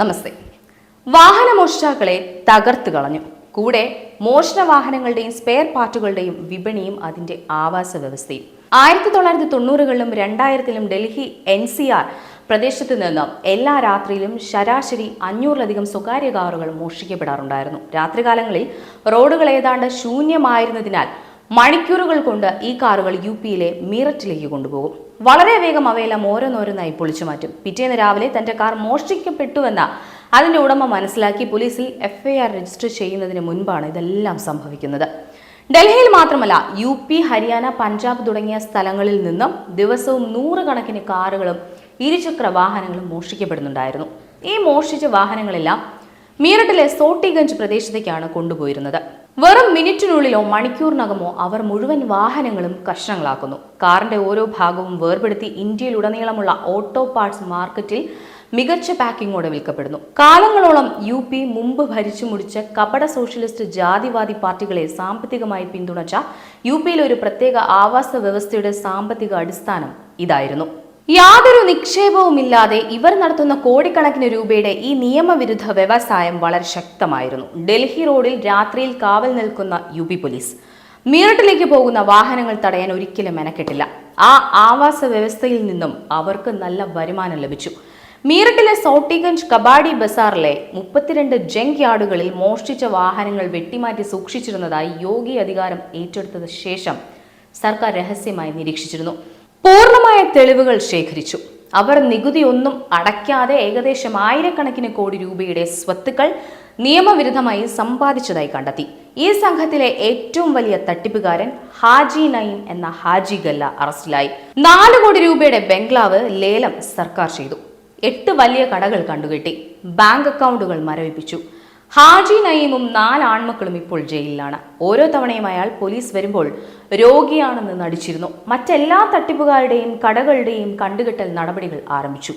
നമസ്തേ. വാഹന മോഷ്ടാക്കളെ തകർത്തു കളഞ്ഞു. കൂടെ മോഷണ വാഹനങ്ങളുടെയും സ്പെയർ പാർട്ടുകളുടെയും വിപണിയും അതിന്റെ ആവാസ വ്യവസ്ഥയും. ആയിരത്തി തൊള്ളായിരത്തി തൊണ്ണൂറുകളിലും രണ്ടായിരത്തിലും ഡൽഹി എൻ സി ആർ പ്രദേശത്ത് നിന്നും എല്ലാ രാത്രിയിലും ശരാശരി അഞ്ഞൂറിലധികം സ്വകാര്യ കാറുകൾ മോഷ്ടിക്കപ്പെടാറുണ്ടായിരുന്നു. രാത്രികാലങ്ങളിൽ റോഡുകൾ ഏതാണ്ട് ശൂന്യമായിരുന്നതിനാൽ മണിക്കൂറുകൾ കൊണ്ട് ഈ കാറുകൾ യു പിയിലെ മീററ്റിലേക്ക് കൊണ്ടുപോകും. വളരെ വേഗം അവയെല്ലാം ഓരോന്നോരോന്നായി പൊളിച്ചു മാറ്റും. പിറ്റേന്ന് രാവിലെ തന്റെ കാർ മോഷ്ടിക്കപ്പെട്ടുവെന്ന അതിന്റെ ഉടമ മനസ്സിലാക്കി പോലീസിൽ എഫ്ഐആർ രജിസ്റ്റർ ചെയ്യുന്നതിന് മുൻപാണ് ഇതെല്ലാം സംഭവിക്കുന്നത്. ഡൽഹിയിൽ മാത്രമല്ല യു പി ഹരിയാന പഞ്ചാബ് തുടങ്ങിയ സ്ഥലങ്ങളിൽ നിന്നും ദിവസവും നൂറുകണക്കിന് കാറുകളും ഇരുചക്ര വാഹനങ്ങളും മോഷ്ടിക്കപ്പെടുന്നുണ്ടായിരുന്നു. ഈ മോഷ്ടിച്ച വാഹനങ്ങളെല്ലാം മീററ്റിലെ സോട്ടിഗഞ്ച് പ്രദേശത്തേക്കാണ് കൊണ്ടുപോയിരുന്നത്. വെറും മിനിറ്റിനുള്ളിലോ മണിക്കൂറിനകമോ അവർ മുഴുവൻ വാഹനങ്ങളും കഷ്ണങ്ങളാക്കുന്നു. കാറിന്റെ ഓരോ ഭാഗവും വേർപെടുത്തി ഇന്ത്യയിലുടനീളമുള്ള ഓട്ടോ പാർട്സ് മാർക്കറ്റിൽ മികച്ച പാക്കിങ്ങോടെ വിൽക്കപ്പെടുന്നു. കാലങ്ങളോളം യു പി മുമ്പ് ഭരിച്ചു മുടിച്ച കപട സോഷ്യലിസ്റ്റ് ജാതിവാദി പാർട്ടികളെ സാമ്പത്തികമായി പിന്തുണച്ച യു പിയിലെ ഒരു പ്രത്യേക ആവാസ വ്യവസ്ഥയുടെ സാമ്പത്തിക അടിസ്ഥാനം ഇതായിരുന്നു. യാതൊരു നിക്ഷേപവുമില്ലാതെ ഇവർ നടത്തുന്ന കോടിക്കണക്കിന് രൂപയുടെ ഈ നിയമവിരുദ്ധ വ്യവസായം വളരെ ശക്തമായിരുന്നു. ഡൽഹി റോഡിൽ രാത്രിയിൽ കാവൽ നിൽക്കുന്ന യു പി പോലീസ്. മീററ്റിലേക്ക് പോകുന്ന വാഹനങ്ങൾ തടയാൻ ഒരിക്കലും മെനക്കെട്ടില്ല. ആ ആവാസ വ്യവസ്ഥയിൽ നിന്നും അവർക്ക് നല്ല വരുമാനം ലഭിച്ചു. മീററ്റിലെ സോട്ടിഗഞ്ച് കബാഡി ബസാറിലെ മുപ്പത്തിരണ്ട് ജങ്ക് യാർഡുകളിൽ മോഷ്ടിച്ച വാഹനങ്ങൾ വെട്ടിമാറ്റി സൂക്ഷിച്ചിരുന്നതായി യോഗി അധികാരം ഏറ്റെടുത്തത് ശേഷം സർക്കാർ രഹസ്യമായി നിരീക്ഷിച്ചിരുന്നു. പൂർണമായ തെളിവുകൾ ശേഖരിച്ചു. അവർ നികുതി ഒന്നും അടയ്ക്കാതെ ഏകദേശം ആയിരക്കണക്കിന് കോടി രൂപയുടെ സ്വത്തുക്കൾ നിയമവിരുദ്ധമായി സമ്പാദിച്ചതായി കണ്ടെത്തി. ഈ സംഘത്തിലെ ഏറ്റവും വലിയ തട്ടിപ്പുകാരൻ ഹാജി നയിം എന്ന ഹാജി ഗല്ല അറസ്റ്റിലായി. നാല് കോടി രൂപയുടെ ബംഗ്ലാവ് ലേലം സർക്കാർ ചെയ്തു. എട്ട് വലിയ കടകൾ കണ്ടുകെട്ടി. ബാങ്ക് അക്കൗണ്ടുകൾ മരവിപ്പിച്ചു. ഹാജി നയീമും നാല് ആൺമക്കളും ഇപ്പോൾ ജയിലിലാണ്. ഓരോ തവണയും അയാൾ പോലീസ് വരുമ്പോൾ രോഗിയാണെന്ന് നടിച്ചിരുന്നു. മറ്റെല്ലാ തട്ടിപ്പുകാരുടെയും കടകളുടെയും കണ്ടുകെട്ടൽ നടപടികൾ ആരംഭിച്ചു.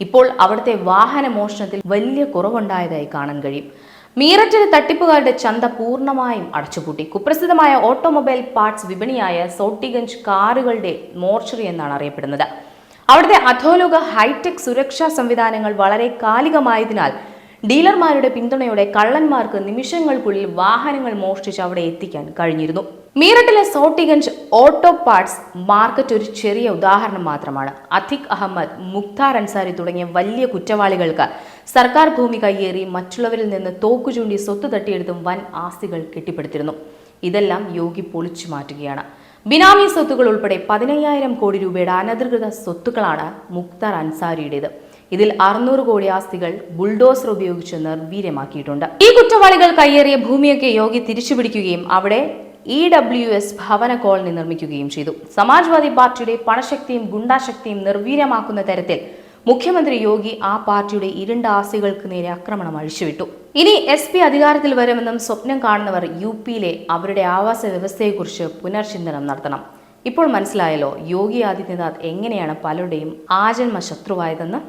ഇപ്പോൾ അവിടുത്തെ വാഹന മോഷണത്തിൽ വലിയ കുറവുണ്ടായതായി കാണാൻ കഴിയും. മീററ്റിലെ തട്ടിപ്പുകാരുടെ ചന്ത പൂർണമായും അടച്ചുപൂട്ടി. കുപ്രസിദ്ധമായ ഓട്ടോമൊബൈൽ പാർട്സ് വിപണിയായ സോട്ടിഗഞ്ച് കാറുകളുടെ മോർച്ചറി എന്നാണ് അറിയപ്പെടുന്നത്. അവിടുത്തെ അധോലോക ഹൈടെക് സുരക്ഷാ സംവിധാനങ്ങൾ വളരെ കാലികമായതിനാൽ ഡീലർമാരുടെ പിന്തുണയോടെ കള്ളന്മാർക്ക് നിമിഷങ്ങൾക്കുള്ളിൽ വാഹനങ്ങൾ മോഷ്ടിച്ച് അവിടെ എത്തിക്കാൻ കഴിഞ്ഞിരുന്നു. മീററ്റിലെ സോട്ടിഗഞ്ച് ഓട്ടോ പാർട്സ് മാർക്കറ്റ് ഒരു ചെറിയ ഉദാഹരണം മാത്രമാണ്. അധിക് അഹമ്മദ് മുക്താർ അൻസാരി തുടങ്ങിയ വലിയ കുറ്റവാളികൾക്ക് സർക്കാർ ഭൂമി കയ്യേറി മറ്റുള്ളവരിൽ നിന്ന് തോക്കു ചൂണ്ടി സ്വത്ത് തട്ടിയെടുത്തും വൻ ആസ്തികൾ കെട്ടിപ്പടുത്തിരുന്നു. ഇതെല്ലാം യോഗി പൊളിച്ചു മാറ്റുകയാണ്. ബിനാമി സ്വത്തുകൾ ഉൾപ്പെടെ പതിനയ്യായിരം കോടി രൂപയുടെ അനധികൃത സ്വത്തുക്കളാണ് മുക്താർ അൻസാരിയുടേത്. ഇതിൽ അറുന്നൂറ് കോടി ആസ്തികൾ ബുൾഡോസർ ഉപയോഗിച്ച് നിർവീര്യമാക്കിയിട്ടുണ്ട് ഈ കുറ്റവാളികൾ കയ്യേറിയ ഭൂമിയൊക്കെ യോഗി തിരിച്ചുപിടിക്കുകയും അവിടെ ഇ ഡബ്ല്യു എസ് ഭവന കോളനി നിർമ്മിക്കുകയും ചെയ്തു. സമാജ്വാദി പാർട്ടിയുടെ പണശക്തിയും ഗുണ്ടാശക്തിയും നിർവീര്യമാക്കുന്ന തരത്തിൽ മുഖ്യമന്ത്രി യോഗി ആ പാർട്ടിയുടെ ഇരുണ്ട ആസികൾക്ക് നേരെ ആക്രമണം അഴിച്ചുവിട്ടു. ഇനി എസ് പി അധികാരത്തിൽ വരുമെന്നും സ്വപ്നം കാണുന്നവർ യു പിയിലെ അവരുടെ ആവാസ വ്യവസ്ഥയെക്കുറിച്ച് പുനർചിന്തനം നടത്തണം. ഇപ്പോൾ മനസ്സിലായല്ലോ യോഗി ആദിത്യനാഥ് എങ്ങനെയാണ് പലരുടെയും ആജന്മ ശത്രുവായതെന്ന്?